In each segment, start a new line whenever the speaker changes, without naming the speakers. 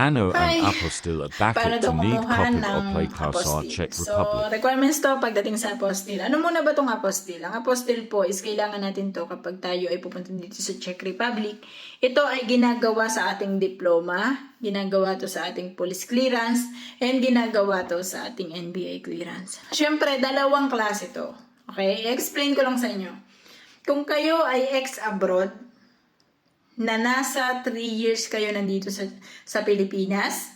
Anno
Hi.
and at
daw
the need copy or play Karsar
apostille?
Czech
So,
Republic.
requirements to pagdating sa apostille. Ano muna ba itong apostille? Ang apostille po is kailangan natin to kapag tayo ay pupunta dito sa Czech Republic. Ito ay ginagawa sa ating diploma, ginagawa to sa ating police clearance, and ginagawa to sa ating NBA clearance. Siyempre, dalawang klase to. Okay? I-explain ko lang sa inyo. Kung kayo ay ex-abroad, na nasa 3 years kayo nandito sa, sa Pilipinas,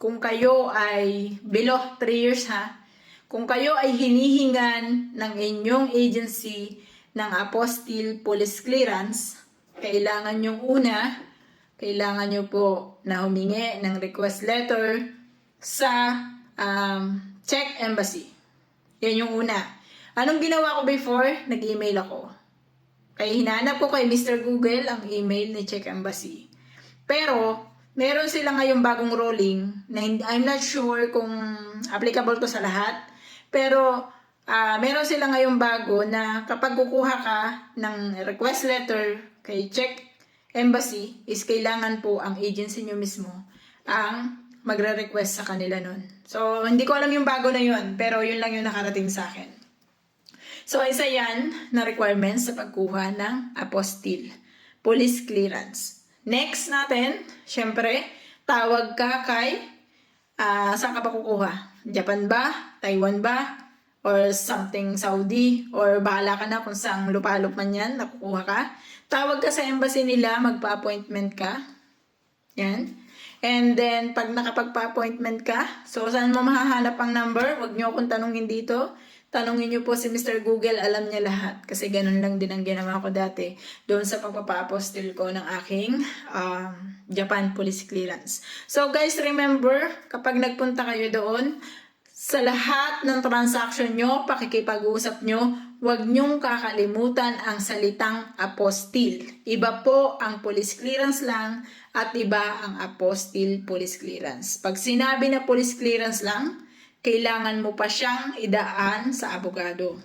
kung kayo ay below 3 years ha, kung kayo ay hinihingan ng inyong agency ng apostille police clearance, kailangan nyo una, kailangan nyo po na humingi ng request letter sa um, Czech Embassy. Yan yung una. Anong ginawa ko before? Nag-email ako. Kaya hinanap ko kay Mr. Google ang email ni Czech Embassy. Pero, meron sila ngayong bagong rolling na I'm not sure kung applicable to sa lahat. Pero, ah meron sila ngayong bago na kapag kukuha ka ng request letter kay Czech Embassy, is kailangan po ang agency nyo mismo ang magre-request sa kanila nun. So, hindi ko alam yung bago na yun, pero yun lang yung nakarating sa akin. So, isa yan na requirements sa pagkuha ng apostille. Police clearance. Next natin, syempre, tawag ka kay, ah saan ka ba kukuha? Japan ba? Taiwan ba? Or something Saudi? Or bahala ka na kung saan lupalop man yan, nakukuha ka. Tawag ka sa embassy nila, magpa-appointment ka. Yan. And then, pag nakapagpa-appointment ka, so saan mo mahahanap ang number? Huwag niyo akong tanungin dito. Tanungin niyo po si Mr. Google, alam niya lahat. Kasi ganun lang din ang ginawa ko dati doon sa pagpapa-apostle ko ng aking um, Japan Police Clearance. So guys, remember, kapag nagpunta kayo doon, sa lahat ng transaction nyo, pakikipag-usap nyo, huwag nyong kakalimutan ang salitang apostille. Iba po ang police clearance lang at iba ang apostille police clearance. Pag sinabi na police clearance lang, kailangan mo pa siyang idaan sa abogado.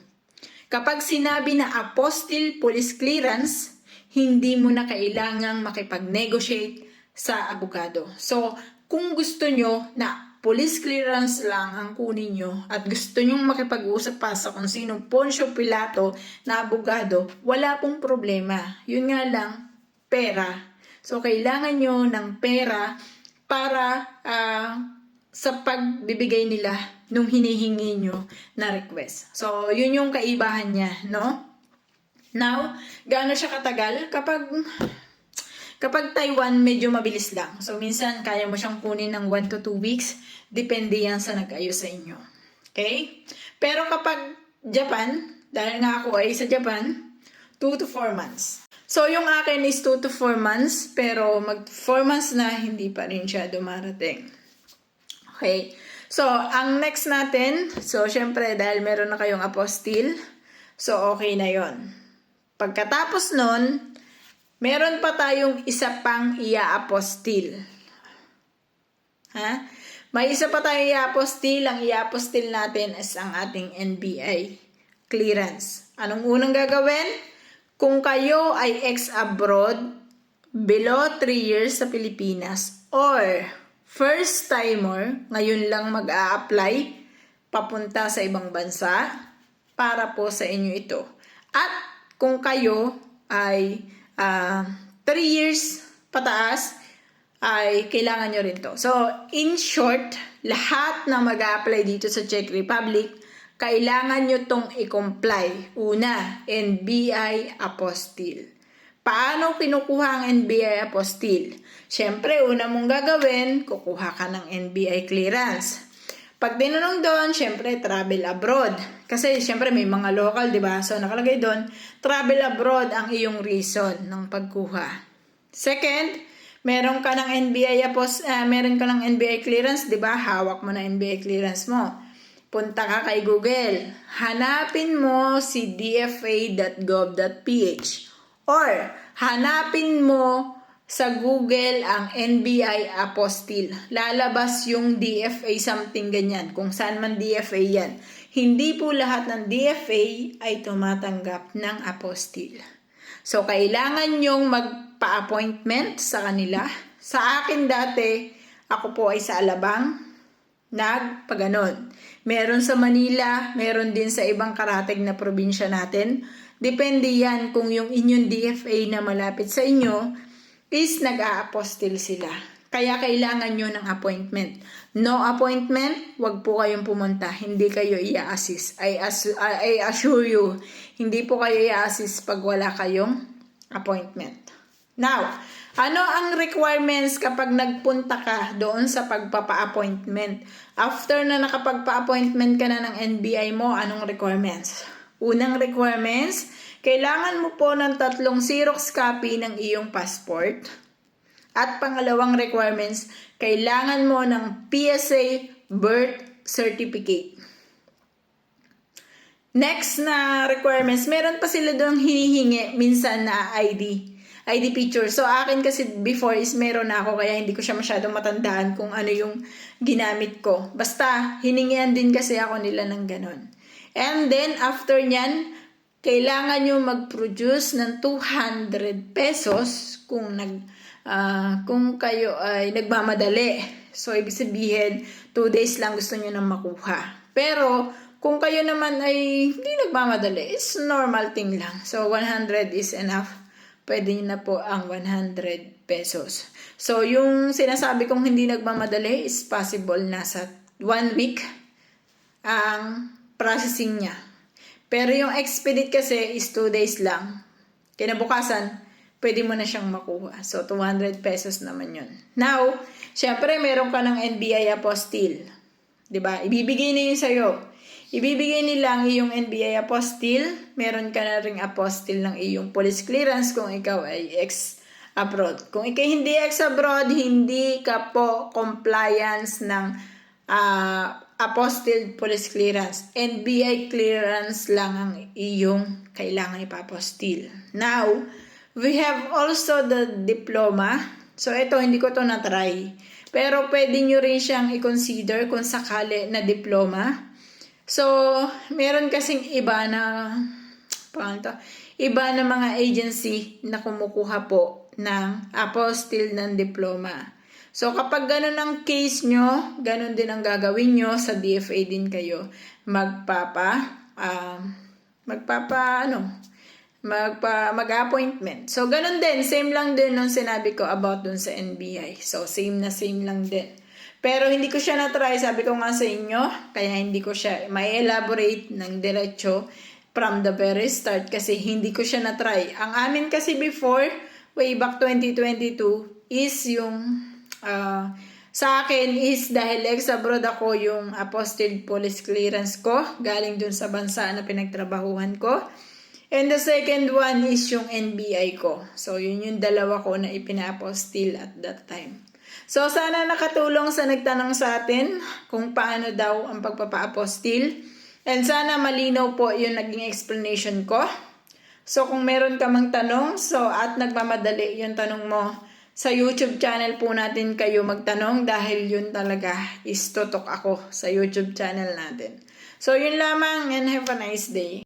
Kapag sinabi na apostille police clearance, hindi mo na kailangang makipag-negotiate sa abogado. So, kung gusto nyo na police clearance lang ang kunin nyo at gusto nyong makipag-usap pa sa kung sinong Poncio Pilato na abogado, wala pong problema. Yun nga lang, pera. So, kailangan nyo ng pera para ah, sa pagbibigay nila nung hinihingi nyo na request. So, yun yung kaibahan niya, no? Now, gaano siya katagal? Kapag Kapag Taiwan, medyo mabilis lang. So, minsan, kaya mo siyang kunin ng 1 to 2 weeks. Depende yan sa nag-ayos sa inyo. Okay? Pero kapag Japan, dahil nga ako ay sa Japan, 2 to 4 months. So, yung akin is 2 to 4 months, pero mag 4 months na, hindi pa rin siya dumarating. Okay. So, ang next natin, so, syempre, dahil meron na kayong apostille, so, okay na yon. Pagkatapos nun, meron pa tayong isa pang ia-apostil. Ha? May isa pa tayong ia-apostil. Ang ia-apostil natin is ang ating NBI clearance. Anong unang gagawin? Kung kayo ay ex-abroad, below 3 years sa Pilipinas, or first timer, ngayon lang mag-a-apply papunta sa ibang bansa, para po sa inyo ito. At kung kayo ay 3 years pataas, ay kailangan nyo rin to. So, in short, lahat na mag apply dito sa Czech Republic, kailangan nyo tong i-comply. Una, NBI Apostille. Paano kinukuha ang NBI Apostille? Siyempre, una mong gagawin, kukuha ka ng NBI clearance. Pag tinanong doon, syempre, travel abroad. Kasi, syempre, may mga local, di ba? So, nakalagay doon, travel abroad ang iyong reason ng pagkuha. Second, meron ka ng NBI apos, ah, meron ka ng NBI clearance, di ba? Hawak mo na NBI clearance mo. Punta ka kay Google. Hanapin mo si dfa.gov.ph or hanapin mo sa Google ang NBI apostille. Lalabas yung DFA something ganyan, kung saan man DFA yan. Hindi po lahat ng DFA ay tumatanggap ng apostille. So, kailangan nyong magpa-appointment sa kanila. Sa akin dati, Ako po ay sa Alabang, nagpaganon. Meron sa Manila, meron din sa ibang karatig na probinsya natin. Depende yan kung yung inyong DFA na malapit sa inyo is nag-a-apostil sila. Kaya kailangan nyo ng appointment. No appointment, wag po kayong pumunta. Hindi kayo i-assist. I, assu- I assure you, hindi po kayo i-assist pag wala kayong appointment. Now, ano ang requirements kapag nagpunta ka doon sa pagpapa-appointment? After na nakapagpa-appointment ka na ng NBI mo, anong requirements? Unang requirements, kailangan mo po ng tatlong Xerox copy ng iyong passport. At pangalawang requirements, kailangan mo ng PSA birth certificate. Next na requirements, meron pa sila doon hinihingi minsan na ID. ID picture. So, akin kasi before is meron na ako kaya hindi ko siya masyadong matandaan kung ano yung ginamit ko. Basta, hiningian din kasi ako nila ng ganon. And then, after nyan, kailangan nyo mag-produce ng 200 pesos kung nag ah, kung kayo ay nagmamadali. So, ibig sabihin, 2 days lang gusto nyo nang makuha. Pero, kung kayo naman ay hindi nagmamadali, it's normal thing lang. So, 100 is enough. Pwede nyo na po ang 100 pesos. So, yung sinasabi kong hindi nagmamadali is possible nasa 1 week ang processing niya. Pero yung expedite kasi is 2 days lang. Kinabukasan, pwede mo na siyang makuha. So, 200 pesos naman yun. Now, syempre, meron ka ng NBI apostille. ba? Ibibigay na yun sa'yo. Ibibigay nila ang iyong NBI apostille. Meron ka na ring apostille ng iyong police clearance kung ikaw ay ex-abroad. Kung ikaw hindi ex-abroad, hindi ka po compliance ng ah, apostille police clearance. NBI clearance lang ang iyong kailangan ipapostille. Now, we have also the diploma. So, ito, hindi ko to na-try. Pero, pwede nyo rin siyang i-consider kung sakali na diploma. So, meron kasing iba na, paano to? Iba na mga agency na kumukuha po ng apostille ng diploma. So, kapag ganun ang case nyo, ganun din ang gagawin nyo, sa DFA din kayo, magpapa, um, magpapa, ano, magpa, mag-appointment. So, ganun din, same lang din nung sinabi ko about dun sa NBI. So, same na same lang din. Pero hindi ko siya na-try, sabi ko nga sa inyo, kaya hindi ko siya may elaborate ng diretso from the very start kasi hindi ko siya na-try. Ang amin kasi before, way back 2022, is yung ah, sa akin is dahil ex-abroad ako yung apostille police clearance ko, galing dun sa bansa na pinagtrabahuhan ko. And the second one is yung NBI ko. So, yun yung dalawa ko na ipina-apostille at that time. So, sana nakatulong sa nagtanong sa atin kung paano daw ang pagpapa-apostille. And sana malinaw po yung naging explanation ko. So, kung meron ka mang tanong, so at nagmamadali yung tanong mo, sa YouTube channel po natin kayo magtanong dahil yun talaga is tutok ako sa YouTube channel natin. So, yun lamang and have a nice day.